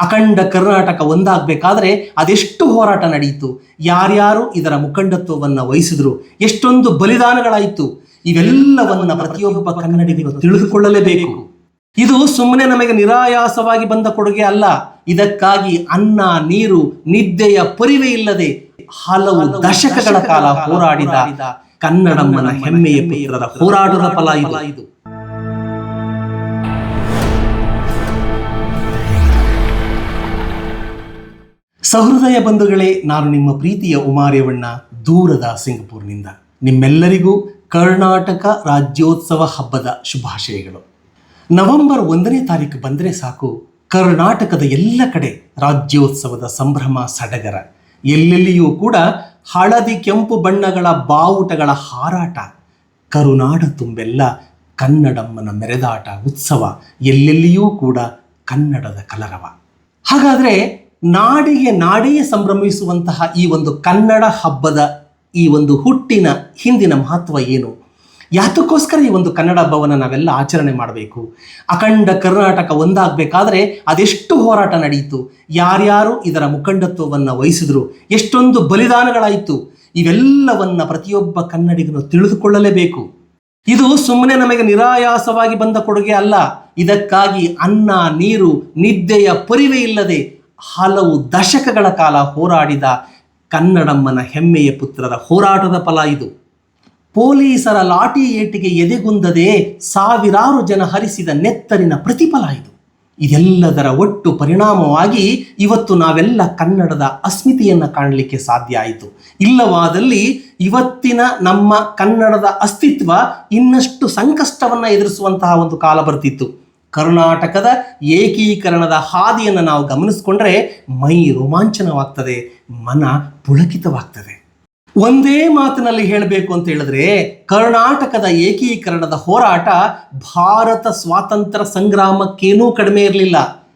ಅಖಂಡ ಕರ್ನಾಟಕ ಒಂದಾಗಬೇಕಾದ್ರೆ ಅದೆಷ್ಟು ಹೋರಾಟ ನಡೆಯಿತು? ಯಾರ್ಯಾರು ಇದರ ಮುಖಂಡತ್ವವನ್ನು ವಹಿಸಿದ್ರು? ಎಷ್ಟೊಂದು ಬಲಿದಾನಗಳಾಯಿತು? ಇವೆಲ್ಲವನ್ನ ಪ್ರತಿಯೊಬ್ಬ ಕನ್ನಡಿಗರು ತಿಳಿದುಕೊಳ್ಳಲೇಬೇಕು. ಇದು ಸುಮ್ಮನೆ ನಮಗೆ ನಿರಾಯಾಸವಾಗಿ ಬಂದ ಕೊಡುಗೆ ಅಲ್ಲ. ಇದಕ್ಕಾಗಿ ಅನ್ನ, ನೀರು, ನಿದ್ದೆಯ ಪರಿವೆ ಇಲ್ಲದೆ ಹಲವು ದಶಕಗಳ ಕಾಲ ಹೋರಾಡಿದ ಕನ್ನಡಮ್ಮನ ಹೆಮ್ಮೆಯ ಪುತ್ರರ ಹೋರಾಟದ ಫಲ ಇದು. ಸಹೃದಯ ಬಂಧುಗಳೇ, ನಾನು ನಿಮ್ಮ ಪ್ರೀತಿಯ ಉಮಾರ್ಯವಣ್ಣ ದೂರದ ಸಿಂಗಪುರ್ನಿಂದ ನಿಮ್ಮೆಲ್ಲರಿಗೂ ಕರ್ನಾಟಕ ರಾಜ್ಯೋತ್ಸವ ಹಬ್ಬದ ಶುಭಾಶಯಗಳು. ನವೆಂಬರ್ ಒಂದನೇ ತಾರೀಕು ಬಂದರೆ ಸಾಕು, ಕರ್ನಾಟಕದ ಎಲ್ಲ ಕಡೆ ರಾಜ್ಯೋತ್ಸವದ ಸಂಭ್ರಮ ಸಡಗರ. ಎಲ್ಲೆಲ್ಲಿಯೂ ಕೂಡ ಹಳದಿ ಕೆಂಪು ಬಣ್ಣಗಳ ಬಾವುಟಗಳ ಹಾರಾಟ, ಕರುನಾಡ ತುಂಬೆಲ್ಲ ಕನ್ನಡಮ್ಮನ ಮೆರೆದಾಟ ಉತ್ಸವ, ಎಲ್ಲೆಲ್ಲಿಯೂ ಕೂಡ ಕನ್ನಡದ ಕಲರವ. ಹಾಗಾದರೆ ನಾಡಿಗೆ ನಾಡೇ ಸಂಭ್ರಮಿಸುವಂತಹ ಈ ಒಂದು ಕನ್ನಡ ಹಬ್ಬದ ಈ ಒಂದು ಹುಟ್ಟಿನ ಹಿಂದಿನ ಮಹತ್ವ ಏನು? ಯಾತಕ್ಕೋಸ್ಕರ ಈ ಒಂದು ಕನ್ನಡ ಹಬ್ಬವನ್ನು ನಾವೆಲ್ಲ ಆಚರಣೆ ಮಾಡಬೇಕು? ಅಖಂಡ ಕರ್ನಾಟಕ ಒಂದಾಗಬೇಕಾದ್ರೆ ಅದೆಷ್ಟು ಹೋರಾಟ ನಡೆಯಿತು ಯಾರ್ಯಾರು ಇದರ ಮುಖಂಡತ್ವವನ್ನು ವಹಿಸಿದ್ರು? ಎಷ್ಟೊಂದು ಬಲಿದಾನಗಳಾಯಿತು? ಇವೆಲ್ಲವನ್ನ ಪ್ರತಿಯೊಬ್ಬ ಕನ್ನಡಿಗನು ತಿಳಿದುಕೊಳ್ಳಲೇಬೇಕು. ಇದು ಸುಮ್ಮನೆ ನಮಗೆ ನಿರಾಯಾಸವಾಗಿ ಬಂದ ಕೊಡುಗೆ ಅಲ್ಲ. ಇದಕ್ಕಾಗಿ ಅನ್ನ, ನೀರು, ನಿದ್ದೆಯ ಪರಿವೆ ಇಲ್ಲದೆ ಹಲವು ದಶಕಗಳ ಕಾಲ ಹೋರಾಡಿದ ಕನ್ನಡಮ್ಮನ ಹೆಮ್ಮೆಯ ಪುತ್ರರ ಹೋರಾಟದ ಫಲ ಇದು. ಪೊಲೀಸರ ಲಾಠಿ ಏಟಿಗೆ ಎದೆಗುಂದದೆ ಸಾವಿರಾರು ಜನ ಹರಿಸಿದ ನೆತ್ತರಿನ ಪ್ರತಿಫಲ ಇದು. ಇದೆಲ್ಲದರ ಒಟ್ಟು ಪರಿಣಾಮವಾಗಿ ಇವತ್ತು ನಾವೆಲ್ಲ ಕನ್ನಡದ ಅಸ್ಮಿತೆಯನ್ನು ಕಾಣಲಿಕ್ಕೆ ಸಾಧ್ಯ ಆಯಿತು. ಇಲ್ಲವಾದಲ್ಲಿ ಇವತ್ತಿನ ನಮ್ಮ ಕನ್ನಡದ ಅಸ್ತಿತ್ವ ಇನ್ನಷ್ಟು ಸಂಕಷ್ಟವನ್ನು ಎದುರಿಸುವಂತಹ ಒಂದು ಕಾಲ ಬರ್ತಿತ್ತು. ಕರ್ನಾಟಕದ ಏಕೀಕರಣದ ಹಾದಿಯನ್ನು ನಾವು ಗಮನಿಸಿಕೊಂಡ್ರೆ ಮೈ ರೋಮಾಂಚನವಾಗ್ತದೆ, ಮನ ಪುಳಕಿತವಾಗ್ತದೆ. ಒಂದೇ ಮಾತಿನಲ್ಲಿ ಹೇಳಬೇಕು ಅಂತ ಹೇಳಿದ್ರೆ, ಕರ್ನಾಟಕದ ಏಕೀಕರಣದ ಹೋರಾಟ ಭಾರತ ಸ್ವಾತಂತ್ರ್ಯ ಸಂಗ್ರಾಮಕ್ಕೇನೂ ಕಡಿಮೆ ಇರಲಿಲ್ಲ.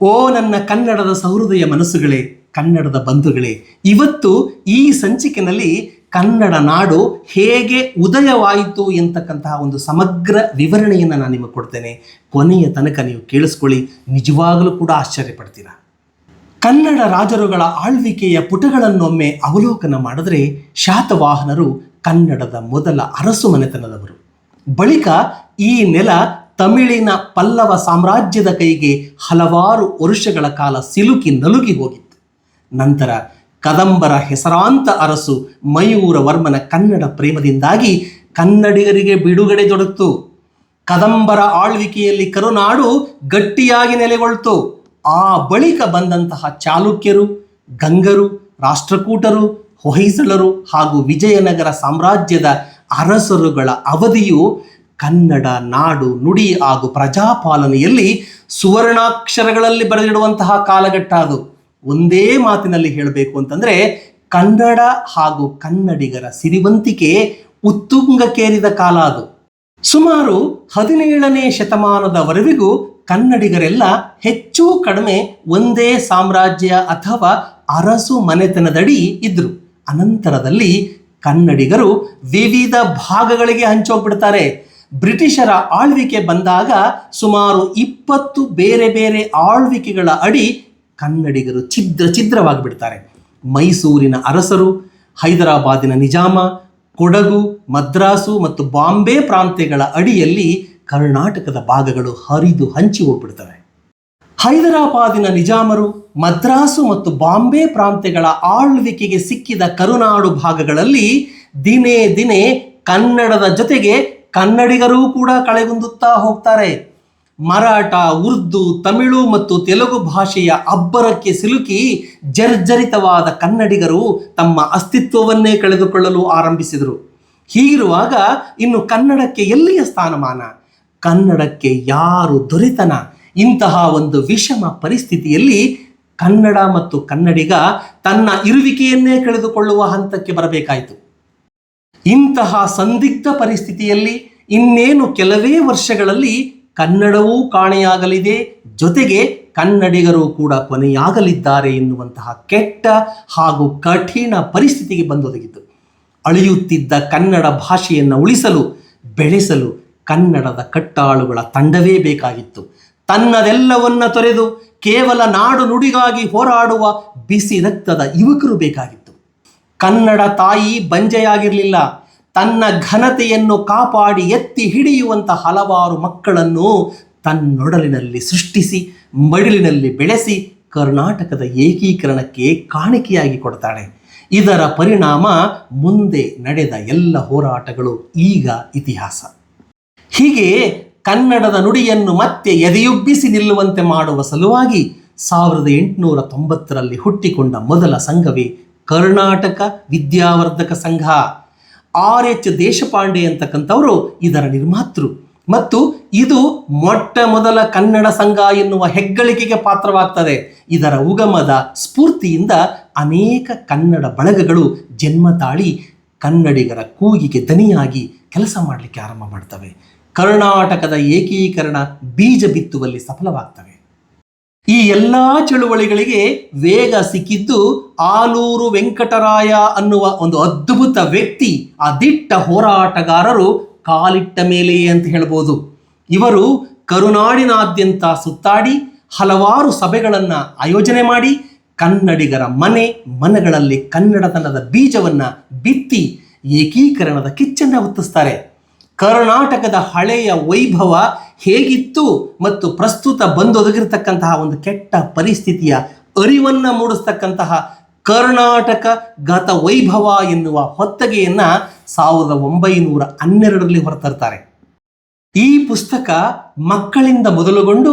ಓ ನನ್ನ ಕನ್ನಡದ ಸಹೃದಯ ಮನಸ್ಸುಗಳೇ, ಕನ್ನಡದ ಬಂಧುಗಳೇ, ಇವತ್ತು ಈ ಸಂಚಿಕೆನಲ್ಲಿ ಕನ್ನಡ ನಾಡು ಹೇಗೆ ಉದಯವಾಯಿತು ಎಂತಕ್ಕಂತಹ ಒಂದು ಸಮಗ್ರ ವಿವರಣೆಯನ್ನು ನಾನು ನಿಮಗೆ ಕೊಡ್ತೇನೆ. ಕೊನೆಯ ತನಕ ನೀವು ಕೇಳಿಸ್ಕೊಳ್ಳಿ. ನಿಜವಾಗಲೂ ಕೂಡ ಆಶ್ಚರ್ಯ ಪಡ್ತೀರಾ ಕನ್ನಡ ರಾಜರುಗಳ ಆಳ್ವಿಕೆಯ ಪುಟಗಳನ್ನೊಮ್ಮೆ ಅವಲೋಕನ ಮಾಡಿದ್ರೆ ಶಾತವಾಹನರು ಕನ್ನಡದ ಮೊದಲ ಅರಸು ಮನೆತನದವರು. ಬಳಿಕ ಈ ನೆಲ ತಮಿಳಿನ ಪಲ್ಲವ ಸಾಮ್ರಾಜ್ಯದ ಕೈಗೆ ಹಲವಾರು ವರ್ಷಗಳ ಕಾಲ ಸಿಲುಕಿ ನಲುಗಿ ಹೋಗಿತ್ತು. ನಂತರ ಕದಂಬರ ಹೆಸರಾಂತ ಅರಸು ಮಯೂರ ವರ್ಮನ ಕನ್ನಡ ಪ್ರೇಮದಿಂದಾಗಿ ಕನ್ನಡಿಗರಿಗೆ ಬಿಡುಗಡೆ ದೊರಕಿತು ಕದಂಬರ ಆಳ್ವಿಕೆಯಲ್ಲಿ ಕರುನಾಡು ಗಟ್ಟಿಯಾಗಿ ನೆಲೆಗೊಳ್ತು. ಆ ಬಳಿಕ ಬಂದಂತಹ ಚಾಲುಕ್ಯರು, ಗಂಗರು, ರಾಷ್ಟ್ರಕೂಟರು, ಹೊಯ್ಸಳರು ಹಾಗೂ ವಿಜಯನಗರ ಸಾಮ್ರಾಜ್ಯದ ಅರಸರುಗಳ ಅವಧಿಯು ಕನ್ನಡ ನಾಡು ನುಡಿ ಹಾಗೂ ಪ್ರಜಾಪಾಲನೆಯಲ್ಲಿ ಸುವರ್ಣಾಕ್ಷರಗಳಲ್ಲಿ ಬರೆದಿಡುವಂತಹ ಕಾಲಘಟ್ಟ ಅದು. ಒಂದೇ ಮಾತಿನಲ್ಲಿ ಹೇಳಬೇಕು ಅಂತಂದ್ರೆ, ಕನ್ನಡ ಹಾಗೂ ಕನ್ನಡಿಗರ ಸಿರಿವಂತಿಕೆ ಉತ್ತುಂಗಕ್ಕೇರಿದ ಕಾಲ ಅದು. ಸುಮಾರು ಹದಿನೇಳನೇ ಶತಮಾನದವರೆಗೂ ಕನ್ನಡಿಗರೆಲ್ಲ ಹೆಚ್ಚು ಕಡಿಮೆ ಒಂದೇ ಸಾಮ್ರಾಜ್ಯ ಅಥವಾ ಅರಸು ಮನೆತನದಡಿ ಇದ್ರು. ಅನಂತರದಲ್ಲಿ ಕನ್ನಡಿಗರು ವಿವಿಧ ಭಾಗಗಳಿಗೆ ಹಂಚೋಗ್ಬಿಡ್ತಾರೆ. ಬ್ರಿಟಿಷರ ಆಳ್ವಿಕೆ ಬಂದಾಗ ಸುಮಾರು ಇಪ್ಪತ್ತು ಬೇರೆ ಬೇರೆ ಆಳ್ವಿಕೆಗಳ ಅಡಿ ಕನ್ನಡಿಗರು ಛಿದ್ರ ಛಿದ್ರವಾಗಿಬಿಡ್ತಾರೆ. ಮೈಸೂರಿನ ಅರಸರು, ಹೈದರಾಬಾದಿನ ನಿಜಾಮ, ಕೊಡಗು, ಮದ್ರಾಸು ಮತ್ತು ಬಾಂಬೆ ಪ್ರಾಂತ್ಯಗಳ ಅಡಿಯಲ್ಲಿ ಕರ್ನಾಟಕದ ಭಾಗಗಳು ಹರಿದು ಹಂಚಿ ಹೋಗ್ಬಿಡ್ತವೆ. ಹೈದರಾಬಾದಿನ ನಿಜಾಮರು, ಮದ್ರಾಸು ಮತ್ತು ಬಾಂಬೆ ಪ್ರಾಂತ್ಯಗಳ ಆಳ್ವಿಕೆಗೆ ಸಿಕ್ಕಿದ ಕರುನಾಡು ಭಾಗಗಳಲ್ಲಿ ದಿನೇ ದಿನೇ ಕನ್ನಡದ ಜೊತೆಗೆ ಕನ್ನಡಿಗರೂ ಕೂಡ ಕಳೆಗುಂದುತ್ತಾ ಹೋಗ್ತಾರೆ. ಮರಾಠ, ಉರ್ದು, ತಮಿಳು ಮತ್ತು ತೆಲುಗು ಭಾಷೆಯ ಅಬ್ಬರಕ್ಕೆ ಸಿಲುಕಿ ಜರ್ಜರಿತವಾದ ಕನ್ನಡಿಗರು ತಮ್ಮ ಅಸ್ತಿತ್ವವನ್ನೇ ಕಳೆದುಕೊಳ್ಳಲು ಆರಂಭಿಸಿದರು. ಹೀಗಿರುವಾಗ ಇನ್ನು ಕನ್ನಡಕ್ಕೆ ಎಲ್ಲಿಯ ಸ್ಥಾನಮಾನ? ಕನ್ನಡಕ್ಕೆ ಯಾರು ದೊರೆತನ? ಇಂತಹ ಒಂದು ವಿಷಮ ಪರಿಸ್ಥಿತಿಯಲ್ಲಿ ಕನ್ನಡ ಮತ್ತು ಕನ್ನಡಿಗ ತನ್ನ ಇರುವಿಕೆಯನ್ನೇ ಕಳೆದುಕೊಳ್ಳುವ ಹಂತಕ್ಕೆ ಬರಬೇಕಾಯಿತು. ಇಂತಹ ಸಂದಿಗ್ಧ ಪರಿಸ್ಥಿತಿಯಲ್ಲಿ ಇನ್ನೇನು ಕೆಲವೇ ವರ್ಷಗಳಲ್ಲಿ ಕನ್ನಡವೂ ಕಾಣೆಯಾಗಲಿದೆ, ಜೊತೆಗೆ ಕನ್ನಡಿಗರು ಕೂಡ ಕೊನೆಯಾಗಲಿದ್ದಾರೆ ಎನ್ನುವಂತಹ ಕೆಟ್ಟ ಹಾಗೂ ಕಠಿಣ ಪರಿಸ್ಥಿತಿಗೆ ಬಂದೊದಗಿತು. ಅಳಿಯುತ್ತಿದ್ದ ಕನ್ನಡ ಭಾಷೆಯನ್ನು ಉಳಿಸಲು, ಬೆಳೆಸಲು ಕನ್ನಡದ ಕಟ್ಟಾಳುಗಳ ತಂಡವೇ ಬೇಕಾಗಿತ್ತು. ತನ್ನದೆಲ್ಲವನ್ನ ತೊರೆದು ಕೇವಲ ನಾಡು ನುಡಿಗಾಗಿ ಹೋರಾಡುವ ಬಿಸಿ ರಕ್ತದ ಯುವಕರು ಬೇಕಾಗಿತ್ತು. ಕನ್ನಡ ತಾಯಿ ಬಂಜೆಯಾಗಿರಲಿಲ್ಲ. ತನ್ನ ಘನತೆಯನ್ನು ಕಾಪಾಡಿ ಎತ್ತಿ ಹಿಡಿಯುವಂಥ ಹಲವಾರು ಮಕ್ಕಳನ್ನು ತನ್ನೊಡಲಿನಲ್ಲಿ ಸೃಷ್ಟಿಸಿ, ಮಡಿಲಿನಲ್ಲಿ ಬೆಳೆಸಿ ಕರ್ನಾಟಕದ ಏಕೀಕರಣಕ್ಕೆ ಕಾಣಿಕೆಯಾಗಿ ಕೊಡ್ತಾಳೆ. ಇದರ ಪರಿಣಾಮ ಮುಂದೆ ನಡೆದ ಎಲ್ಲ ಹೋರಾಟಗಳು ಈಗ ಇತಿಹಾಸ. ಹೀಗೆ ಕನ್ನಡದ ನುಡಿಯನ್ನು ಮತ್ತೆ ಎದೆಯುಬ್ಬಿಸಿ ನಿಲ್ಲುವಂತೆ ಮಾಡುವ ಸಲುವಾಗಿ ಸಾವಿರದ ಎಂಟುನೂರ ತೊಂಬತ್ತರಲ್ಲಿ ಹುಟ್ಟಿಕೊಂಡ ಮೊದಲ ಸಂಘವೇ ಕರ್ನಾಟಕ ವಿದ್ಯಾವರ್ಧಕ ಸಂಘ. ಆರ್ ಎಚ್ ದೇಶಪಾಂಡೆ ಅಂತಕ್ಕಂಥವರು ಇದರ ನಿರ್ಮಾತೃ. ಮತ್ತು ಇದು ಮೊಟ್ಟ ಮೊದಲ ಕನ್ನಡ ಸಂಘ ಎನ್ನುವ ಹೆಗ್ಗಳಿಕೆಗೆ ಪಾತ್ರವಾಗ್ತದೆ. ಇದರ ಉಗಮದ ಸ್ಫೂರ್ತಿಯಿಂದ ಅನೇಕ ಕನ್ನಡ ಬಳಗಗಳು ಜನ್ಮ ತಾಳಿ ಕನ್ನಡಿಗರ ಕೂಗಿಗೆ ದನಿಯಾಗಿ ಕೆಲಸ ಮಾಡಲಿಕ್ಕೆ ಆರಂಭ ಮಾಡ್ತವೆ. ಕರ್ನಾಟಕದ ಏಕೀಕರಣ ಬೀಜ ಬಿತ್ತುವಲ್ಲಿ ಸಫಲವಾಗ್ತವೆ. ಈ ಎಲ್ಲ ಚಳುವಳಿಗಳಿಗೆ ವೇಗ ಸಿಕ್ಕಿದ್ದು ಆಲೂರು ವೆಂಕಟರಾಯ ಅನ್ನುವ ಒಂದು ಅದ್ಭುತ ವ್ಯಕ್ತಿ ಆ ದಿಟ್ಟ ಹೋರಾಟಗಾರರು ಕಾಲಿಟ್ಟ ಮೇಲೆಯೇ ಅಂತ ಹೇಳ್ಬೋದು. ಇವರು ಕರುನಾಡಿನಾದ್ಯಂತ ಸುತ್ತಾಡಿ, ಹಲವಾರು ಸಭೆಗಳನ್ನು ಆಯೋಜನೆ ಮಾಡಿ, ಕನ್ನಡಿಗರ ಮನೆ ಮನೆಗಳಲ್ಲಿ ಕನ್ನಡತನದ ಬೀಜವನ್ನ ಬಿತ್ತಿ ಏಕೀಕರಣದ ಕಿಚ್ಚನ್ನು ಹೊತ್ತಿಸ್ತಾರೆ ಕರ್ನಾಟಕದ ಹಳೆಯ ವೈಭವ ಹೇಗಿತ್ತು ಮತ್ತು ಪ್ರಸ್ತುತ ಬಂದೊದಗಿರ್ತಕ್ಕಂತಹ ಒಂದು ಕೆಟ್ಟ ಪರಿಸ್ಥಿತಿಯ ಅರಿವನ್ನು ಮೂಡಿಸ್ತಕ್ಕಂತಹ ಕರ್ನಾಟಕ ಗತ ವೈಭವ ಎನ್ನುವ ಹೊತ್ತಗೆಯನ್ನು ಸಾವಿರದ ಒಂಬೈನೂರ ಹನ್ನೆರಡರಲ್ಲಿ ಹೊರತರ್ತಾರೆ ಈ ಪುಸ್ತಕ ಮಕ್ಕಳಿಂದ ಮೊದಲುಗೊಂಡು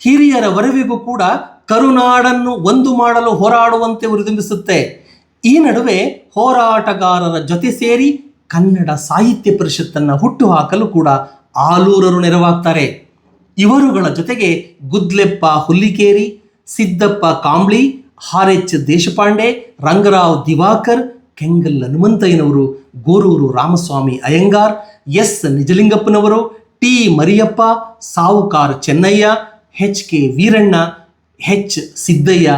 ಹಿರಿಯರವರೆವಿಗೂ ಕೂಡ ಕರುನಾಡನ್ನು ಒಂದು ಮಾಡಲು ಹೋರಾಡುವಂತೆ ಉರಿದುಂಬಿಸುತ್ತೆ. ಈ ನಡುವೆ ಹೋರಾಟಗಾರರ ಜೊತೆ ಸೇರಿ ಕನ್ನಡ ಸಾಹಿತ್ಯ ಪರಿಷತ್ತನ್ನು ಹುಟ್ಟುಹಾಕಲು ಕೂಡ ಆಲೂರರು ನೆರವಾಗ್ತಾರೆ. ಇವರುಗಳ ಜೊತೆಗೆ ಗುದ್ಲೆಪ್ಪ ಹುಲ್ಲಿಕೇರಿ, ಸಿದ್ದಪ್ಪ ಕಾಂಬ್ಳಿ, ಆರ್ ಎಚ್ ದೇಶಪಾಂಡೆ, ರಂಗರಾವ್ ದಿವಾಕರ್, ಕೆಂಗಲ್ ಹನುಮಂತಯ್ಯನವರು, Goruru Ramaswamy Iyengar, S ನಿಜಲಿಂಗಪ್ಪನವರು, T Mariyappa, Savukar Chennaiah H K Veeranna H Siddaiah,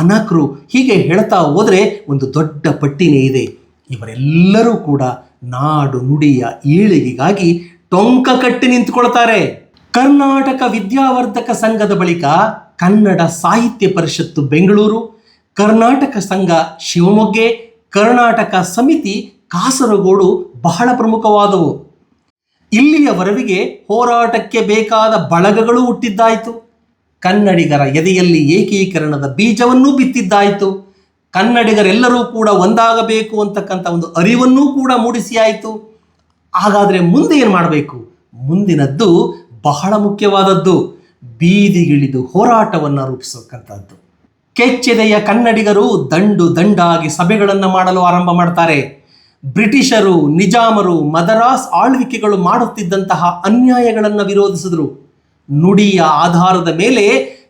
Anakru ಹೀಗೆ ಹೇಳ್ತಾ ಹೋದರೆ ಒಂದು ದೊಡ್ಡ ಪಟ್ಟಿನೇ ಇದೆ. ಇವರೆಲ್ಲರೂ ಕೂಡ ನಾಡು ನುಡಿಯ ಏಳಿಗೆಗಾಗಿ ಟೊಂಕ ಕಟ್ಟಿ ನಿಂತುಕೊಳ್ತಾರೆ. ಕರ್ನಾಟಕ ವಿದ್ಯಾವರ್ಧಕ ಸಂಘದ ಬಳಿಕ ಕನ್ನಡ ಸಾಹಿತ್ಯ ಪರಿಷತ್ತು ಬೆಂಗಳೂರು, ಕರ್ನಾಟಕ ಸಂಘ ಶಿವಮೊಗ್ಗೆ, ಕರ್ನಾಟಕ ಸಮಿತಿ ಕಾಸರಗೋಡು ಬಹಳ ಪ್ರಮುಖವಾದವು. ಇಲ್ಲಿಯವರೆವಿಗೆ ಹೋರಾಟಕ್ಕೆ ಬೇಕಾದ ಬಳಗಗಳು ಹುಟ್ಟಿದ್ದಾಯಿತು. ಕನ್ನಡಿಗರ ಎದೆಯಲ್ಲಿ ಏಕೀಕರಣದ ಬೀಜವನ್ನೂ ಬಿತ್ತಿದ್ದಾಯಿತು. ಕನ್ನಡಿಗರೆಲ್ಲರೂ ಕೂಡ ಒಂದಾಗಬೇಕು ಅಂತಕ್ಕಂಥ ಒಂದು ಅರಿವನ್ನೂ ಕೂಡ ಮೂಡಿಸಿ ಆಯಿತು. ಹಾಗಾದರೆ ಮುಂದೆ ಏನು ಮಾಡಬೇಕು? ಮುಂದಿನದ್ದು ಬಹಳ ಮುಖ್ಯವಾದದ್ದು ಬೀದಿಗಿಳಿದು ಹೋರಾಟವನ್ನು ರೂಪಿಸತಕ್ಕಂಥದ್ದು. ಕೆಚ್ಚೆದೆಯ ಕನ್ನಡಿಗರು ದಂಡು ದಂಡಾಗಿ ಸಭೆಗಳನ್ನು ಮಾಡಲು ಆರಂಭ ಮಾಡ್ತಾರೆ. ಬ್ರಿಟಿಷರು, ನಿಜಾಮರು, ಮದರಾಸ್ ಆಳ್ವಿಕೆಗಳು ಮಾಡುತ್ತಿದ್ದಂತಹ ಅನ್ಯಾಯಗಳನ್ನು ವಿರೋಧಿಸಿದರು. ನುಡಿಯ ಆಧಾರದ ಮೇಲೆ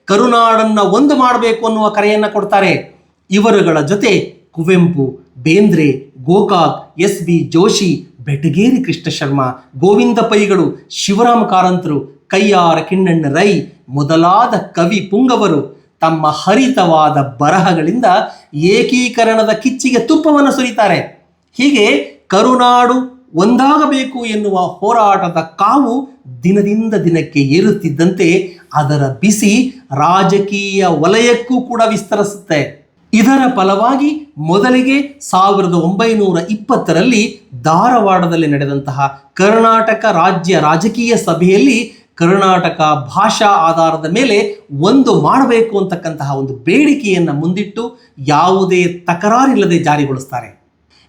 ಕರುನಾಡನ್ನ ಒಂದು ಮಾಡಬೇಕು ಅನ್ನುವ ಕರೆಯನ್ನು ಕೊಡ್ತಾರೆ. ಇವರುಗಳ ಜೊತೆ ಕುವೆಂಪು, ಬೇಂದ್ರೆ, ಗೋಕಾಕ್ ಎಸ್ ಬಿ ಜೋಶಿ, ಬೆಟಗೇರಿ ಕೃಷ್ಣ ಶರ್ಮ ಗೋವಿಂದ ಪೈಗಳು, ಶಿವರಾಮ ಕಾರಂತರು, ಕೈಯಾರ ಕಿಣ್ಣಣ್ಣ ರೈ, ಮೊದಲಾದ ಕವಿ ಪುಂಗವರು ತಮ್ಮ ಹರಿತವಾದ ಬರಹಗಳಿಂದ ಏಕೀಕರಣದ ಕಿಚ್ಚಿಗೆ ತುಪ್ಪವನ್ನು ಸುರಿತಾರೆ. ಹೀಗೆ ಕರುನಾಡು ಒಂದಾಗಬೇಕು ಎನ್ನುವ ಹೋರಾಟದ ಕಾವು ದಿನದಿಂದ ದಿನಕ್ಕೆ ಏರುತ್ತಿದ್ದಂತೆ ಅದರ ಬಿಸಿ ರಾಜಕೀಯ ವಲಯಕ್ಕೂ ಕೂಡ ವಿಸ್ತರಿಸುತ್ತೆ. ಇದರ ಫಲವಾಗಿ ಮೊದಲಿಗೆ ಸಾವಿರದ ಒಂಬೈನೂರ ಇಪ್ಪತ್ತರಲ್ಲಿ ಧಾರವಾಡದಲ್ಲಿ ನಡೆದಂತಹ ಕರ್ನಾಟಕ ರಾಜ್ಯ ರಾಜಕೀಯ ಸಭೆಯಲ್ಲಿ ಕರ್ನಾಟಕ ಭಾಷಾ ಆಧಾರದ ಮೇಲೆ ಒಂದು ಮಾಡಬೇಕು ಅಂತಕ್ಕಂತಹ ಒಂದು ಬೇಡಿಕೆಯನ್ನು ಮುಂದಿಟ್ಟು ಯಾವುದೇ ತಕರಾರಿಲ್ಲದೆ ಜಾರಿಗೊಳಿಸ್ತಾರೆ.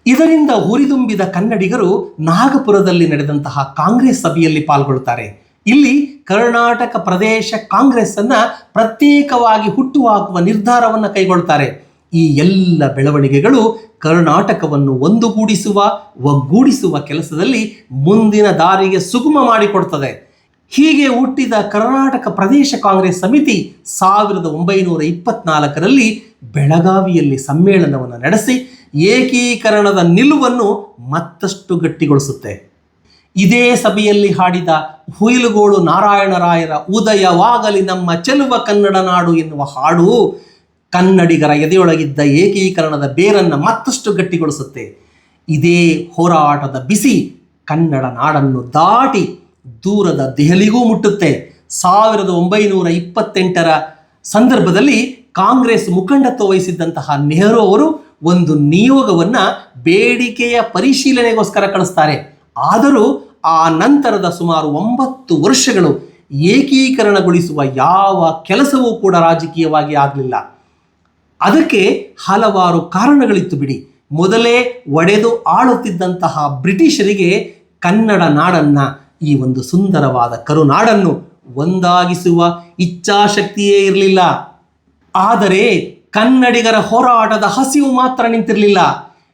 ಇದರಿಂದ ಹುರಿದುಂಬಿದ ಕನ್ನಡಿಗರು ನಾಗಪುರದಲ್ಲಿ ನಡೆದಂತಹ ಕಾಂಗ್ರೆಸ್ ಸಭೆಯಲ್ಲಿ ಪಾಲ್ಗೊಳ್ತಾರೆ ಇಲ್ಲಿ ಕರ್ನಾಟಕ ಪ್ರದೇಶ ಕಾಂಗ್ರೆಸ್ ಅನ್ನ ಪ್ರತ್ಯೇಕವಾಗಿ ಹುಟ್ಟುಹಾಕುವ ನಿರ್ಧಾರವನ್ನು ಕೈಗೊಳ್ತಾರೆ ಈ ಎಲ್ಲ ಬೆಳವಣಿಗೆಗಳು ಕರ್ನಾಟಕವನ್ನು ಒಂದುಗೂಡಿಸುವ, ಒಗ್ಗೂಡಿಸುವ ಕೆಲಸದಲ್ಲಿ ಮುಂದಿನ ದಾರಿಗೆ ಸುಗಮ ಮಾಡಿಕೊಡ್ತದೆ. ಹೀಗೆ ಹುಟ್ಟಿದ ಕರ್ನಾಟಕ ಪ್ರದೇಶ ಕಾಂಗ್ರೆಸ್ ಸಮಿತಿ ಸಾವಿರದ ಒಂಬೈನೂರ ಇಪ್ಪತ್ನಾಲ್ಕರಲ್ಲಿ ಬೆಳಗಾವಿಯಲ್ಲಿ ಸಮ್ಮೇಳನವನ್ನು ನಡೆಸಿ ಏಕೀಕರಣದ ನಿಲುವನ್ನು ಮತ್ತಷ್ಟು ಗಟ್ಟಿಗೊಳಿಸುತ್ತೆ. ಇದೇ ಸಭೆಯಲ್ಲಿ ಹಾಡಿದ ಹುಯಿಲುಗೋಳು ನಾರಾಯಣರಾಯರ ಉದಯವಾಗಲಿ ನಮ್ಮ ಚೆಲುವ ಕನ್ನಡ ನಾಡು ಎನ್ನುವ ಹಾಡು ಕನ್ನಡಿಗರ ಎದೆಯೊಳಗಿದ್ದ ಏಕೀಕರಣದ ಬೇರನ್ನು ಮತ್ತಷ್ಟು ಗಟ್ಟಿಗೊಳಿಸುತ್ತೆ. ಇದೇ ಹೋರಾಟದ ಬಿಸಿ ಕನ್ನಡ ನಾಡನ್ನು ದಾಟಿ ದೂರದ ದೆಹಲಿಗೂ ಮುಟ್ಟುತ್ತೆ. ಸಾವಿರದ ಒಂಬೈನೂರ ಇಪ್ಪತ್ತೆಂಟರ ಸಂದರ್ಭದಲ್ಲಿ ಕಾಂಗ್ರೆಸ್ ಮುಖಂಡತ್ವ ವಹಿಸಿದ್ದಂತಹ ನೆಹರು ಅವರು ಒಂದು ನಿಯೋಗವನ್ನು ಬೇಡಿಕೆಯ ಪರಿಶೀಲನೆಗೋಸ್ಕರ ಕಳಿಸ್ತಾರೆ. ಆದರೂ ಆ ನಂತರದ ಸುಮಾರು ಒಂಬತ್ತು ವರ್ಷಗಳು ಏಕೀಕರಣಗೊಳಿಸುವ ಯಾವ ಕೆಲಸವೂ ಕೂಡ ರಾಜಕೀಯವಾಗಿ ಆಗಲಿಲ್ಲ. ಅದಕ್ಕೆ ಹಲವಾರು ಕಾರಣಗಳಿತ್ತು ಬಿಡಿ. ಮೊದಲೇ ಒಡೆದು ಆಳುತ್ತಿದ್ದಂತಹ ಬ್ರಿಟಿಷರಿಗೆ ಕನ್ನಡ ನಾಡನ್ನ, ಈ ಒಂದು ಸುಂದರವಾದ ಕರುನಾಡನ್ನು ಒಂದಾಗಿಸುವ ಇಚ್ಛಾಶಕ್ತಿಯೇ ಇರಲಿಲ್ಲ. ಆದರೆ ಕನ್ನಡಿಗರ ಹೋರಾಟದ ಹಸಿವು ಮಾತ್ರ ನಿಂತಿರಲಿಲ್ಲ.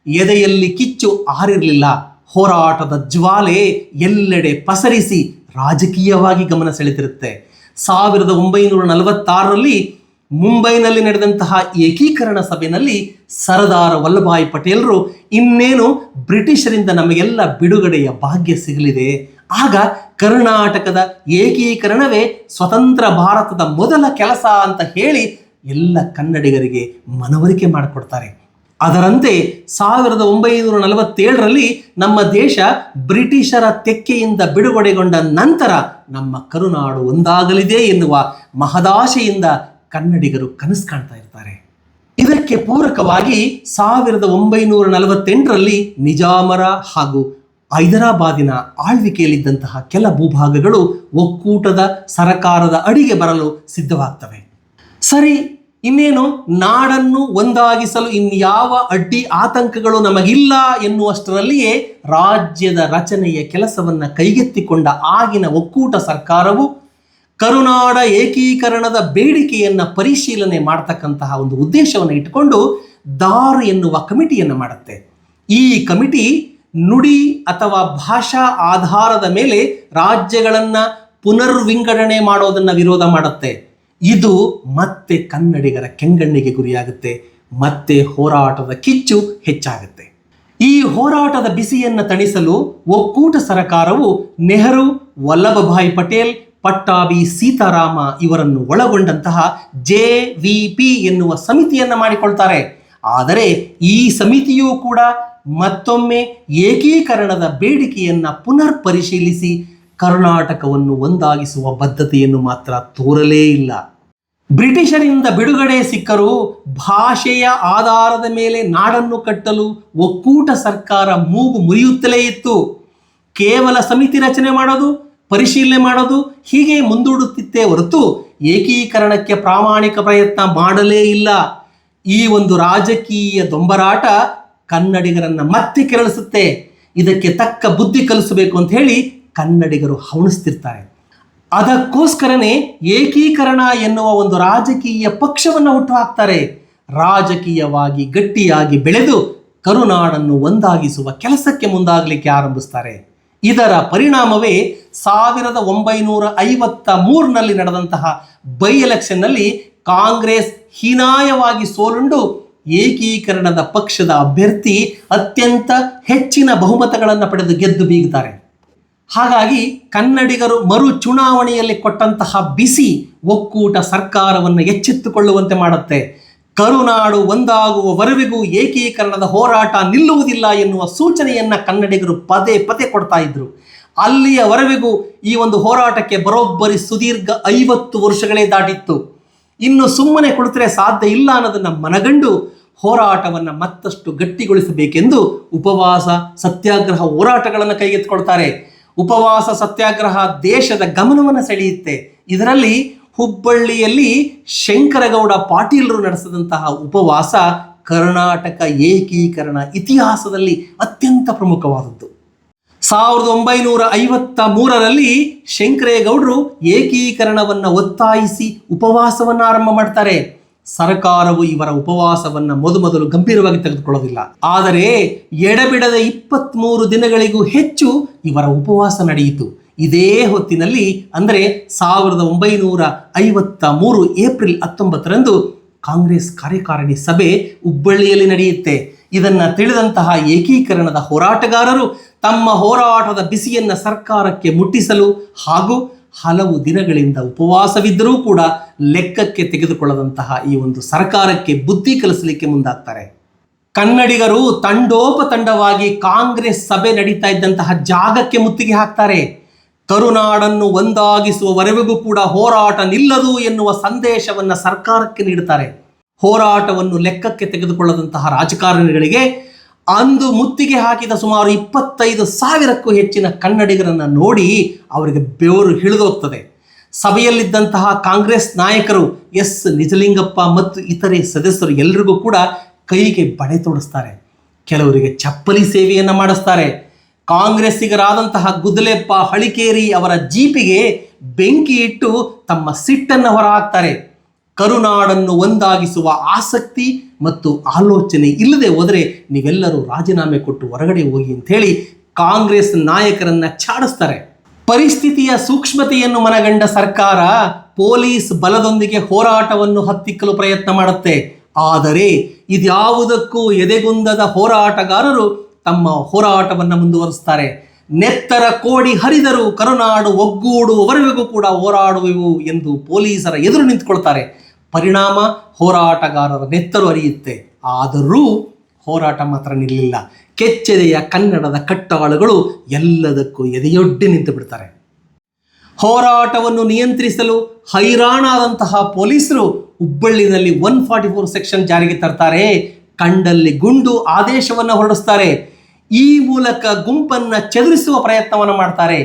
ಎದೆಯಲ್ಲಿ ಕಿಚ್ಚು ಆರಿರಲಿಲ್ಲ. ಹೋರಾಟದ ಜ್ವಾಲೆ ಎಲ್ಲೆಡೆ ಪಸರಿಸಿ ರಾಜಕೀಯವಾಗಿ ಗಮನ ಸೆಳೆತಿರುತ್ತೆ ಸಾವಿರದ ಒಂಬೈನೂರ ನಲವತ್ತಾರರಲ್ಲಿ ಮುಂಬೈನಲ್ಲಿ ನಡೆದಂತಹ ಏಕೀಕರಣ ಸಭೆಯಲ್ಲಿ ಸರ್ದಾರ್ ವಲ್ಲಭಾಯ್ ಪಟೇಲರು ಇನ್ನೇನು ಬ್ರಿಟಿಷರಿಂದ ನಮಗೆಲ್ಲ ಬಿಡುಗಡೆಯ ಭಾಗ್ಯ ಸಿಗಲಿದೆ. ಆಗ ಕರ್ನಾಟಕದ ಏಕೀಕರಣವೇ ಸ್ವತಂತ್ರ ಭಾರತದ ಮೊದಲ ಕೆಲಸ ಅಂತ ಹೇಳಿ ಎಲ್ಲ ಕನ್ನಡಿಗರಿಗೆ ಮನವರಿಕೆ ಮಾಡಿಕೊಡ್ತಾರೆ. ಅದರಂತೆ ಸಾವಿರದ ಒಂಬೈನೂರ ನಲವತ್ತೇಳರಲ್ಲಿ ನಮ್ಮ ದೇಶ ಬ್ರಿಟಿಷರ ತೆಕ್ಕೆಯಿಂದ ಬಿಡುಗಡೆಗೊಂಡ ನಂತರ ನಮ್ಮ ಕರುನಾಡು ಒಂದಾಗಲಿದೆ ಎನ್ನುವ ಮಹದಾಶೆಯಿಂದ ಕನ್ನಡಿಗರು ಕನಸು ಕಾಣ್ತಾ ಇರ್ತಾರೆ. ಇದಕ್ಕೆ ಪೂರಕವಾಗಿ ಸಾವಿರದ ಒಂಬೈನೂರ ನಲವತ್ತೆಂಟರಲ್ಲಿ ನಿಜಾಮರ ಹಾಗೂ ಹೈದರಾಬಾದಿನ ಆಳ್ವಿಕೆಯಲ್ಲಿದ್ದಂತಹ ಕೆಲ ಭೂಭಾಗಗಳು ಒಕ್ಕೂಟದ ಸರಕಾರದ ಅಡಿಗೆ ಬರಲು ಸಿದ್ಧವಾಗ್ತವೆ. ಸರಿ, ಇನ್ನೇನು? ನಾಡನ್ನು ಒಂದಾಗಿಸಲು ಇನ್ಯಾವ ಅಡ್ಡಿ ಆತಂಕಗಳು ನಮಗಿಲ್ಲ ಎನ್ನುವಷ್ಟರಲ್ಲಿಯೇ ರಾಜ್ಯದ ರಚನೆಯ ಕೆಲಸವನ್ನ ಕೈಗೆತ್ತಿಕೊಂಡ ಆಗಿನ ಒಕ್ಕೂಟ ಸರ್ಕಾರವು ಕರುನಾಡ ಏಕೀಕರಣದ ಬೇಡಿಕೆಯನ್ನು ಪರಿಶೀಲನೆ ಮಾಡತಕ್ಕಂತಹ ಒಂದು ಉದ್ದೇಶವನ್ನು ಇಟ್ಟುಕೊಂಡು ದಾರು ಎನ್ನುವ ಕಮಿಟಿಯನ್ನು ಮಾಡುತ್ತೆ. ಈ ಕಮಿಟಿ ನುಡಿ ಅಥವಾ ಭಾಷಾ ಆಧಾರದ ಮೇಲೆ ರಾಜ್ಯಗಳನ್ನು ಪುನರ್ವಿಂಗಡಣೆ ಮಾಡೋದನ್ನು ವಿರೋಧ ಮಾಡುತ್ತೆ. ಇದು ಮತ್ತೆ ಕನ್ನಡಿಗರ ಕೆಂಗಣ್ಣಿಗೆ ಗುರಿಯಾಗುತ್ತೆ. ಮತ್ತೆ ಹೋರಾಟದ ಕಿಚ್ಚು ಹೆಚ್ಚಾಗುತ್ತೆ. ಈ ಹೋರಾಟದ ಬಿಸಿಯನ್ನು ತಣಿಸಲು ಒಕ್ಕೂಟ ಸರಕಾರವು ನೆಹರು, ವಲ್ಲಭಭಾಯಿ ಪಟೇಲ್ ಪಟ್ಟಾಭಿ ಸೀತಾರಾಮ ಇವರನ್ನು ಒಳಗೊಂಡಂತಹ ಜೆ ವಿ ಪಿ ಎನ್ನುವ ಸಮಿತಿಯನ್ನು ಮಾಡಿಕೊಳ್ತಾರೆ. ಆದರೆ ಈ ಸಮಿತಿಯೂ ಕೂಡ ಮತ್ತೊಮ್ಮೆ ಏಕೀಕರಣದ ಬೇಡಿಕೆಯನ್ನು ಪುನರ್ ಪರಿಶೀಲಿಸಿ ಕರ್ನಾಟಕವನ್ನು ಒಂದಾಗಿಸುವ ಬದ್ಧತೆಯನ್ನು ಮಾತ್ರ ತೋರಲೇ ಇಲ್ಲ. ಬ್ರಿಟಿಷರಿಂದ ಬಿಡುಗಡೆ ಸಿಕ್ಕರೂ ಭಾಷೆಯ ಆಧಾರದ ಮೇಲೆ ನಾಡನ್ನು ಕಟ್ಟಲು ಒಕ್ಕೂಟ ಸರ್ಕಾರ ಮೂಗು ಮುರಿಯುತ್ತಲೇ ಇತ್ತು. ಕೇವಲ ಸಮಿತಿ ರಚನೆ ಮಾಡೋದು ಪರಿಶೀಲನೆ ಮಾಡೋದು ಹೀಗೆ ಮುಂದೂಡುತ್ತಿತ್ತೇ ಹೊರತು ಏಕೀಕರಣಕ್ಕೆ ಪ್ರಾಮಾಣಿಕ ಪ್ರಯತ್ನ ಮಾಡಲೇ ಇಲ್ಲ. ಈ ಒಂದು ರಾಜಕೀಯ ದೊಂಬರಾಟ ಕನ್ನಡಿಗರನ್ನು ಮತ್ತೆ ಕೆರಳಿಸುತ್ತೆ. ಇದಕ್ಕೆ ತಕ್ಕ ಬುದ್ಧಿ ಕಲಿಸಬೇಕು ಅಂತ ಹೇಳಿ ಕನ್ನಡಿಗರು ಹವಣಿಸ್ತಿರ್ತಾರೆ. ಅದಕ್ಕೋಸ್ಕರನೇ ಏಕೀಕರಣ ಎನ್ನುವ ಒಂದು ರಾಜಕೀಯ ಪಕ್ಷವನ್ನು ಹುಟ್ಟುಹಾಕ್ತಾರೆ. ರಾಜಕೀಯವಾಗಿ ಗಟ್ಟಿಯಾಗಿ ಬೆಳೆದು ಕರುನಾಡನ್ನು ಒಂದಾಗಿಸುವ ಕೆಲಸಕ್ಕೆ ಮುಂದಾಗಲಿಕ್ಕೆ ಆರಂಭಿಸ್ತಾರೆ. ಇದರ ಪರಿಣಾಮವೇ ಸಾವಿರದ ಒಂಬೈನೂರ ಐವತ್ತ ಮೂರನಲ್ಲಿ ನಡೆದಂತಹ ಬೈ ಎಲೆಕ್ಷನ್ನಲ್ಲಿ ಕಾಂಗ್ರೆಸ್ ಹೀನಾಯವಾಗಿ ಸೋಲುಂಡು ಏಕೀಕರಣದ ಪಕ್ಷದ ಅಭ್ಯರ್ಥಿ ಅತ್ಯಂತ ಹೆಚ್ಚಿನ ಬಹುಮತಗಳನ್ನು ಪಡೆದು ಗೆದ್ದು ಬೀಗುತ್ತಾರೆ ಹಾಗಾಗಿ ಕನ್ನಡಿಗರು ಮರು ಚುನಾವಣೆಯಲ್ಲಿ ಕೊಟ್ಟಂತಹ ಬಿಸಿ ಒಕ್ಕೂಟ ಸರ್ಕಾರವನ್ನು ಎಚ್ಚೆತ್ತುಕೊಳ್ಳುವಂತೆ ಮಾಡುತ್ತೆ. ಕರುನಾಡು ಒಂದಾಗುವವರೆವಿಗೂ ಏಕೀಕರಣದ ಹೋರಾಟ ನಿಲ್ಲುವುದಿಲ್ಲ ಎನ್ನುವ ಸೂಚನೆಯನ್ನ ಕನ್ನಡಿಗರು ಪದೇ ಪದೇ ಕೊಡ್ತಾ ಇದ್ರು. ಅಲ್ಲಿಯವರೆವಿಗೂ ಈ ಒಂದು ಹೋರಾಟಕ್ಕೆ ಬರೋಬ್ಬರಿ ಸುದೀರ್ಘ ಐವತ್ತು ವರ್ಷಗಳೇ ದಾಟಿತ್ತು. ಇನ್ನು ಸುಮ್ಮನೆ ಕುಳಿತರೆ ಸಾಧ್ಯ ಇಲ್ಲ ಅನ್ನೋದನ್ನ ಮನಗಂಡು ಹೋರಾಟವನ್ನು ಮತ್ತಷ್ಟು ಗಟ್ಟಿಗೊಳಿಸಬೇಕೆಂದು ಉಪವಾಸ, ಸತ್ಯಾಗ್ರಹ ಹೋರಾಟಗಳನ್ನು ಕೈಗೆತ್ತಿಕೊಳ್ತಾರೆ. ಉಪವಾಸ, ಸತ್ಯಾಗ್ರಹ ದೇಶದ ಗಮನವನ್ನು ಸೆಳೆಯುತ್ತೆ. ಇದರಲ್ಲಿ ಹುಬ್ಬಳ್ಳಿಯಲ್ಲಿ ಶಂಕರಗೌಡ ಪಾಟೀಲರು ನಡೆಸಿದಂತಹ ಉಪವಾಸ ಕರ್ನಾಟಕ ಏಕೀಕರಣ ಇತಿಹಾಸದಲ್ಲಿ ಅತ್ಯಂತ ಪ್ರಮುಖವಾದದ್ದು. ಸಾವಿರದ ಒಂಬೈನೂರ ಐವತ್ತ ಮೂರರಲ್ಲಿ ಶಂಕರೇಗೌಡರು ಏಕೀಕರಣವನ್ನು ಒತ್ತಾಯಿಸಿ ಉಪವಾಸವನ್ನು ಆರಂಭ ಮಾಡ್ತಾರೆ. ಸರ್ಕಾರವು ಇವರ ಉಪವಾಸವನ್ನು ಮೊದಮೊದಲು ಗಂಭೀರವಾಗಿ ತೆಗೆದುಕೊಳ್ಳೋದಿಲ್ಲ. ಆದರೆ ಎಡಬಿಡದ ಇಪ್ಪತ್ತ್ಮೂರು ದಿನಗಳಿಗೂ ಹೆಚ್ಚು ಇವರ ಉಪವಾಸ ನಡೆಯಿತು. ಇದೇ ಹೊತ್ತಿನಲ್ಲಿ, ಅಂದರೆ ಸಾವಿರದ ಒಂಬೈನೂರ ಐವತ್ತ ಮೂರು ಏಪ್ರಿಲ್ ಹತ್ತೊಂಬತ್ತರಂದು ಕಾಂಗ್ರೆಸ್ ಕಾರ್ಯಕಾರಿಣಿ ಸಭೆ ಹುಬ್ಬಳ್ಳಿಯಲ್ಲಿ ನಡೆಯುತ್ತೆ. ಇದನ್ನು ತಿಳಿದಂತಹ ಏಕೀಕರಣದ ಹೋರಾಟಗಾರರು ತಮ್ಮ ಹೋರಾಟದ ಬಿಸಿಯನ್ನು ಸರ್ಕಾರಕ್ಕೆ ಮುಟ್ಟಿಸಲು ಹಾಗೂ ಹಲವು ದಿನಗಳಿಂದ ಉಪವಾಸವಿದ್ದರೂ ಕೂಡ ಲೆಕ್ಕಕ್ಕೆ ತೆಗೆದುಕೊಳ್ಳದಂತಹ ಈ ಒಂದು ಸರ್ಕಾರಕ್ಕೆ ಬುದ್ಧಿ ಕಲಿಸಲಿಕ್ಕೆ ಮುಂದಾಗ್ತಾರೆ. ಕನ್ನಡಿಗರು ತಂಡೋಪತಂಡವಾಗಿ ಕಾಂಗ್ರೆಸ್ ಸಭೆ ನಡೀತಾ ಇದ್ದಂತಹ ಜಾಗಕ್ಕೆ ಮುತ್ತಿಗೆ ಹಾಕ್ತಾರೆ. ಕರುನಾಡನ್ನು ಒಂದಾಗಿಸುವವರೆಗೂ ಕೂಡ ಹೋರಾಟ ನಿಲ್ಲದು ಎನ್ನುವ ಸಂದೇಶವನ್ನು ಸರ್ಕಾರಕ್ಕೆ ನೀಡುತ್ತಾರೆ. ಹೋರಾಟವನ್ನು ಲೆಕ್ಕಕ್ಕೆ ತೆಗೆದುಕೊಳ್ಳದಂತಹ ರಾಜಕಾರಣಿಗಳಿಗೆ ಅಂದು ಮುತ್ತಿಗೆ ಹಾಕಿದ ಸುಮಾರು ಇಪ್ಪತ್ತೈದು ಸಾವಿರಕ್ಕೂ ಹೆಚ್ಚಿನ ಕನ್ನಡಿಗರನ್ನು ನೋಡಿ ಅವರಿಗೆ ಬೆವರು ಹಿಡಿದೋಗ್ತದೆ. ಸಭೆಯಲ್ಲಿದ್ದಂತಹ ಕಾಂಗ್ರೆಸ್ ನಾಯಕರು ಎಸ್ ನಿಜಲಿಂಗಪ್ಪ ಮತ್ತು ಇತರೆ ಸದಸ್ಯರು ಎಲ್ರಿಗೂ ಕೂಡ ಕೈಗೆ ಬಡೆ ತೋಡಿಸ್ತಾರೆ. ಕೆಲವರಿಗೆ ಚಪ್ಪಲಿ ಸೇವೆಯನ್ನು ಮಾಡಿಸ್ತಾರೆ. ಕಾಂಗ್ರೆಸ್ಸಿಗರಾದಂತಹ ಗುದ್ದಲೆಪ್ಪ ಹಳಿಕೇರಿ ಅವರ ಜೀಪಿಗೆ ಬೆಂಕಿ ಇಟ್ಟು ತಮ್ಮ ಸಿಟ್ಟನ್ನು ಹೊರಹಾಕ್ತಾರೆ. ಕರುನಾಡನ್ನು ಒಂದಾಗಿಸುವ ಆಸಕ್ತಿ ಮತ್ತು ಆಲೋಚನೆ ಇಲ್ಲದೆ ಹೋದರೆ ನೀವೆಲ್ಲರೂ ರಾಜೀನಾಮೆ ಕೊಟ್ಟು ಹೊರಗಡೆ ಹೋಗಿ ಅಂಥೇಳಿ ಕಾಂಗ್ರೆಸ್ ನಾಯಕರನ್ನ ಚಾಡಿಸ್ತಾರೆ ಪರಿಸ್ಥಿತಿಯ ಸೂಕ್ಷ್ಮತೆಯನ್ನು ಮನಗಂಡ ಸರ್ಕಾರ ಪೊಲೀಸ್ ಬಲದೊಂದಿಗೆ ಹೋರಾಟವನ್ನು ಹತ್ತಿಕ್ಕಲು ಪ್ರಯತ್ನ ಮಾಡುತ್ತೆ. ಆದರೆ ಇದ್ಯಾವುದಕ್ಕೂ ಎದೆಗುಂದದ ಹೋರಾಟಗಾರರು ತಮ್ಮ ಹೋರಾಟವನ್ನು ಮುಂದುವರಿಸ್ತಾರೆ ನೆತ್ತರ ಕೋಡಿ ಹರಿದರು ಕರುನಾಡು ಒಗ್ಗೂಡುವವರೆಗೂ ಕೂಡ ಹೋರಾಡುವೆವು ಎಂದು ಪೊಲೀಸರ ಎದುರು ನಿಂತುಕೊಳ್ತಾರೆ. ಪರಿಣಾಮ ಹೋರಾಟಗಾರರ ನೆತ್ತರು ಅರಿಯುತ್ತೆ. ಆದರೂ ಹೋರಾಟ ಮಾತ್ರ ನಿಲ್ಲಿಲ್ಲ. ಕೆಚ್ಚೆದೆಯ ಕನ್ನಡದ ಕಟ್ಟಾಳುಗಳು ಎಲ್ಲದಕ್ಕೂ ಎದೆಯೊಡ್ಡಿ ನಿಂತು ಬಿಡ್ತಾರೆ ಹೋರಾಟವನ್ನು ನಿಯಂತ್ರಿಸಲು ಹೈರಾಣಾದಂತಹ ಪೊಲೀಸರು ಹುಬ್ಬಳ್ಳಿನಲ್ಲಿ ಒನ್ ಫಾರ್ಟಿ ಫೋರ್ ಸೆಕ್ಷನ್ ಜಾರಿಗೆ ತರ್ತಾರೆ. ಕಂಡಲ್ಲಿ ಗುಂಡು ಆದೇಶವನ್ನು ಹೊರಡಿಸ್ತಾರೆ. ಈ ಮೂಲಕ ಗುಂಪನ್ನ ಚದುರಿಸುವ ಪ್ರಯತ್ನವನ್ನು ಮಾಡ್ತಾರೆ.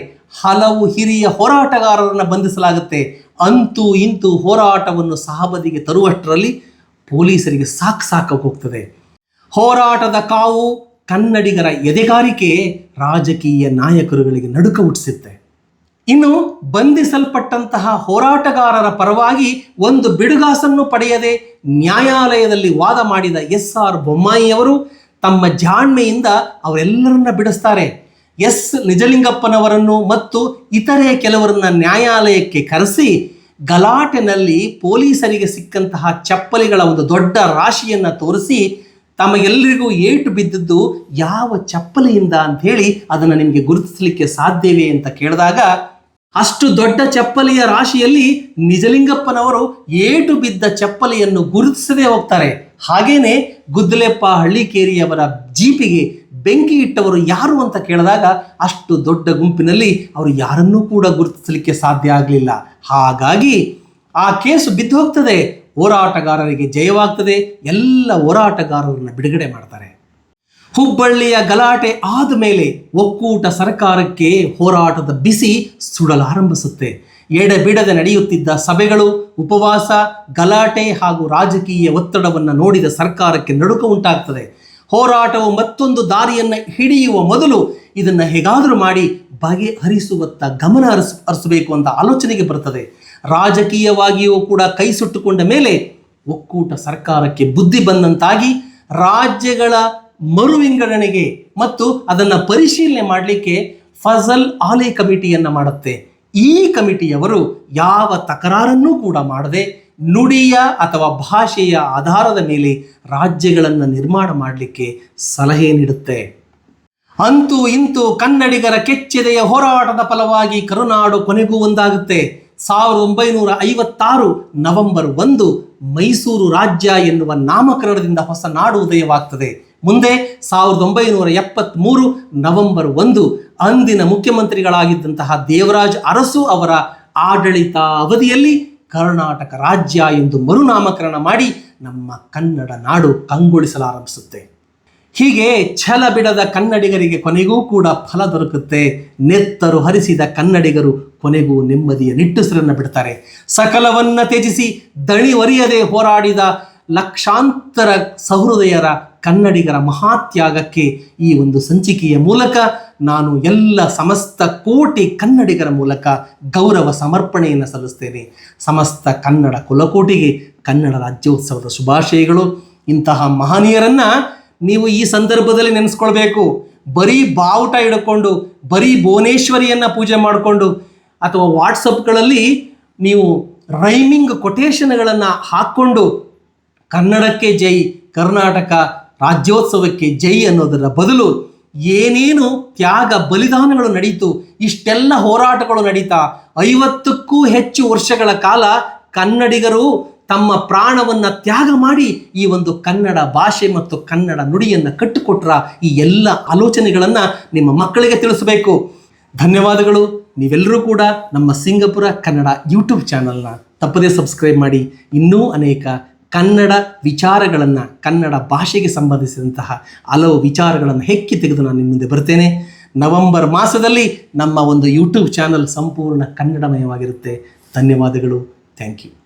ಹಲವು ಹಿರಿಯ ಹೋರಾಟಗಾರರನ್ನು ಬಂಧಿಸಲಾಗುತ್ತೆ. ಅಂತೂ ಇಂತೂ ಹೋರಾಟವನ್ನು ಸಹಬದಿಗೆ ತರುವಷ್ಟರಲ್ಲಿ ಪೊಲೀಸರಿಗೆ ಸಾಕು ಸಾಕಾಗಿ ಹೋಗ್ತದೆ. ಹೋರಾಟದ ಕಾವು ಕನ್ನಡಿಗರ ಎದೆಗಾರಿಕೆ ರಾಜಕೀಯ ನಾಯಕರುಗಳಿಗೆ ನಡುಕ ಹುಟ್ಟಿಸುತ್ತೆ. ಇನ್ನು ಬಂಧಿಸಲ್ಪಟ್ಟಂತಹ ಹೋರಾಟಗಾರರ ಪರವಾಗಿ ಒಂದು ಬಿಡುಗಾಸನ್ನು ಪಡೆಯದೆ ನ್ಯಾಯಾಲಯದಲ್ಲಿ ವಾದ ಮಾಡಿದ ಎಸ್ ಆರ್ ಬೊಮ್ಮಾಯಿಯವರು ತಮ್ಮ ಜಾಣ್ಮೆಯಿಂದ ಅವರೆಲ್ಲರನ್ನ ಬಿಡಿಸ್ತಾರೆ. ಎಸ್ ನಿಜಲಿಂಗಪ್ಪನವರನ್ನು ಮತ್ತು ಇತರೆ ಕೆಲವರನ್ನ ನ್ಯಾಯಾಲಯಕ್ಕೆ ಕರೆಸಿ ಗಲಾಟೆನಲ್ಲಿ ಪೊಲೀಸರಿಗೆ ಸಿಕ್ಕಂತಹ ಚಪ್ಪಲಿಗಳ ಒಂದು ದೊಡ್ಡ ರಾಶಿಯನ್ನು ತೋರಿಸಿ ತಮಗೆಲ್ಲರಿಗೂ ಏಟು ಬಿದ್ದದ್ದು ಯಾವ ಚಪ್ಪಲಿಯಿಂದ ಅಂತ ಹೇಳಿ ಅದನ್ನು ನಿಮಗೆ ಗುರುತಿಸಲಿಕ್ಕೆ ಸಾಧ್ಯವೇ ಅಂತ ಕೇಳಿದಾಗ ಅಷ್ಟು ದೊಡ್ಡ ಚಪ್ಪಲಿಯ ರಾಶಿಯಲ್ಲಿ ನಿಜಲಿಂಗಪ್ಪನವರು ಏಟು ಬಿದ್ದ ಚಪ್ಪಲಿಯನ್ನು ಗುರುತಿಸದೇ ಹೋಗ್ತಾರೆ. ಹಾಗೇನೆ ಗುದ್ದಲೆಪ್ಪ ಹಳ್ಳಿಕೇರಿಯವರ ಜೀಪಿಗೆ ಬೆಂಕಿ ಇಟ್ಟವರು ಯಾರು ಅಂತ ಕೇಳಿದಾಗ ಅಷ್ಟು ದೊಡ್ಡ ಗುಂಪಿನಲ್ಲಿ ಅವರು ಯಾರನ್ನೂ ಕೂಡ ಗುರುತಿಸಲಿಕ್ಕೆ ಸಾಧ್ಯ ಆಗಲಿಲ್ಲ. ಹಾಗಾಗಿ ಆ ಕೇಸು ಬಿದ್ದು ಹೋಗ್ತದೆ. ಹೋರಾಟಗಾರರಿಗೆ ಜಯವಾಗ್ತದೆ. ಎಲ್ಲ ಹೋರಾಟಗಾರರನ್ನ ಬಿಡುಗಡೆ ಮಾಡ್ತಾರೆ. ಹುಬ್ಬಳ್ಳಿಯ ಗಲಾಟೆ ಆದ ಮೇಲೆ ಒಕ್ಕೂಟ ಸರ್ಕಾರಕ್ಕೆ ಹೋರಾಟದ ಬಿಸಿ ಸುಡಲಾರಂಭಿಸುತ್ತೆ. ಎಡಬಿಡದೆ ನಡೆಯುತ್ತಿದ್ದ ಸಭೆಗಳು, ಉಪವಾಸ, ಗಲಾಟೆ ಹಾಗೂ ರಾಜಕೀಯ ಒತ್ತಡವನ್ನು ನೋಡಿದ ಸರ್ಕಾರಕ್ಕೆ ನಡುಕ ಉಂಟಾಗ್ತದೆ. ಹೋರಾಟವು ಮತ್ತೊಂದು ದಾರಿಯನ್ನು ಹಿಡಿಯುವ ಮೊದಲು ಇದನ್ನು ಹೇಗಾದರೂ ಮಾಡಿ ಬಗೆಹರಿಸುವತ್ತ ಗಮನ ಹರಿಸ್, ಹರಿಸಬೇಕು ಅಂತ ಆಲೋಚನೆಗೆ ಬರ್ತದೆ. ರಾಜಕೀಯವಾಗಿಯೂ ಕೂಡ ಕೈ ಸುಟ್ಟುಕೊಂಡ ಮೇಲೆ ಒಕ್ಕೂಟ ಸರ್ಕಾರಕ್ಕೆ ಬುದ್ಧಿ ಬಂದಂತಾಗಿ ರಾಜ್ಯಗಳ ಮರು ವಿಂಗಡಣೆಗೆ ಮತ್ತು ಅದನ್ನು ಪರಿಶೀಲನೆ ಮಾಡಲಿಕ್ಕೆ ಫಜಲ್ ಆಲಿ ಕಮಿಟಿಯನ್ನು ಮಾಡುತ್ತೆ. ಈ ಕಮಿಟಿಯವರು ಯಾವ ತಕರಾರನ್ನೂ ಕೂಡ ಮಾಡದೆ ನುಡಿಯ ಅಥವಾ ಭಾಷೆಯ ಆಧಾರದ ಮೇಲೆ ರಾಜ್ಯಗಳನ್ನು ನಿರ್ಮಾಣ ಮಾಡಲಿಕ್ಕೆ ಸಲಹೆ ನೀಡುತ್ತೆ. ಅಂತೂ ಇಂತೂ ಕನ್ನಡಿಗರ ಕೆಚ್ಚೆದೆಯ ಹೋರಾಟದ ಫಲವಾಗಿ ಕರುನಾಡು ಕೊನೆಗೂ ಒಂದಾಗುತ್ತೆ. ಸಾವಿರದ ಒಂಬೈನೂರ ಐವತ್ತಾರು ನವೆಂಬರ್ ಒಂದು ಮೈಸೂರು ರಾಜ್ಯ ಎನ್ನುವ ನಾಮಕರಣದಿಂದ ಹೊಸ ನಾಡು ಉದಯವಾಗ್ತದೆ. ಮುಂದೆ ಸಾವಿರದ ಒಂಬೈನೂರ ಎಪ್ಪತ್ತ್ಮೂರು ನವೆಂಬರ್ ಒಂದು ಅಂದಿನ ಮುಖ್ಯಮಂತ್ರಿಗಳಾಗಿದ್ದಂತಹ ದೇವರಾಜ್ ಅರಸು ಅವರ ಆಡಳಿತ ಅವಧಿಯಲ್ಲಿ ಕರ್ನಾಟಕ ರಾಜ್ಯ ಎಂದು ಮರುನಾಮಕರಣ ಮಾಡಿ ನಮ್ಮ ಕನ್ನಡ ನಾಡು ಕಂಗೊಳಿಸಲಾರಂಭಿಸುತ್ತೆ. ಹೀಗೆ ಛಲ ಬಿಡದ ಕನ್ನಡಿಗರಿಗೆ ಕೊನೆಗೂ ಕೂಡ ಫಲ ದೊರಕುತ್ತೆ. ನೆತ್ತರು ಹರಿಸಿದ ಕನ್ನಡಿಗರು ಕೊನೆಗೂ ನೆಮ್ಮದಿಯ ನಿಟ್ಟುಸಿರನ್ನು ಬಿಡ್ತಾರೆ. ಸಕಲವನ್ನ ತ್ಯಜಿಸಿ ದಣಿವರಿಯದೆ ಹೋರಾಡಿದ ಲಕ್ಷಾಂತರ ಸಹೃದಯರ ಕನ್ನಡಿಗರ ಮಹಾತ್ಯಾಗಕ್ಕೆ ಈ ಒಂದು ಸಂಚಿಕೆಯ ಮೂಲಕ ನಾನು ಎಲ್ಲ ಸಮಸ್ತ ಕೋಟಿ ಕನ್ನಡಿಗರ ಮೂಲಕ ಗೌರವ ಸಮರ್ಪಣೆಯನ್ನು ಸಲ್ಲಿಸ್ತೇನೆ. ಸಮಸ್ತ ಕನ್ನಡ ಕುಲಕೋಟಿಗೆ, ಕನ್ನಡ ರಾಜ್ಯೋತ್ಸವದ ಶುಭಾಶಯಗಳು. ಇಂತಹ ಮಹನೀಯರನ್ನು ನೀವು ಈ ಸಂದರ್ಭದಲ್ಲಿ ನೆನೆಸ್ಕೊಳ್ಬೇಕು. ಬರೀ ಬಾವುಟ ಹಿಡ್ಕೊಂಡು, ಬರೀ ಭುವನೇಶ್ವರಿಯನ್ನು ಪೂಜೆ ಮಾಡಿಕೊಂಡು, ಅಥವಾ ವಾಟ್ಸಪ್ಗಳಲ್ಲಿ ನೀವು ರೈಮಿಂಗ್ ಕೊಟೇಶನ್ಗಳನ್ನು ಹಾಕ್ಕೊಂಡು ಕನ್ನಡಕ್ಕೆ ಜೈ, ಕರ್ನಾಟಕ ರಾಜ್ಯೋತ್ಸವಕ್ಕೆ ಜೈ ಅನ್ನೋದರ ಬದಲು ಏನೇನು ತ್ಯಾಗ ಬಲಿದಾನಗಳು ನಡೀತು, ಇಷ್ಟೆಲ್ಲ ಹೋರಾಟಗಳು ನಡೀತಾ, ಐವತ್ತಕ್ಕೂ ಹೆಚ್ಚು ವರ್ಷಗಳ ಕಾಲ ಕನ್ನಡಿಗರು ತಮ್ಮ ಪ್ರಾಣವನ್ನ ತ್ಯಾಗ ಮಾಡಿ ಈ ಒಂದು ಕನ್ನಡ ಭಾಷೆ ಮತ್ತು ಕನ್ನಡ ನುಡಿಯನ್ನು ಕಟ್ಟಿಕೊಟ್ರ ಈ ಎಲ್ಲ ಆಲೋಚನೆಗಳನ್ನು ನಿಮ್ಮ ಮಕ್ಕಳಿಗೆ ತಿಳಿಸಬೇಕು. ಧನ್ಯವಾದಗಳು. ನೀವೆಲ್ಲರೂ ಕೂಡ ನಮ್ಮ ಸಿಂಗಪುರ ಕನ್ನಡ ಯೂಟ್ಯೂಬ್ ಚಾನಲ್ನ ತಪ್ಪದೇ ಸಬ್ಸ್ಕ್ರೈಬ್ ಮಾಡಿ. ಇನ್ನೂ ಅನೇಕ ಕನ್ನಡ ವಿಚಾರಗಳನ್ನು, ಕನ್ನಡ ಭಾಷೆಗೆ ಸಂಬಂಧಿಸಿದಂತಹ ಹಲವು ವಿಚಾರಗಳನ್ನು ಹೆಕ್ಕಿ ತೆಗೆದು ನಾನು ನಿಮ್ಮ ಮುಂದೆ ಬರ್ತೇನೆ. ನವೆಂಬರ್ ಮಾಸದಲ್ಲಿ ನಮ್ಮ ಒಂದು ಯೂಟ್ಯೂಬ್ ಚಾನಲ್ ಸಂಪೂರ್ಣ ಕನ್ನಡಮಯವಾಗಿರುತ್ತೆ. ಧನ್ಯವಾದಗಳು. Thank you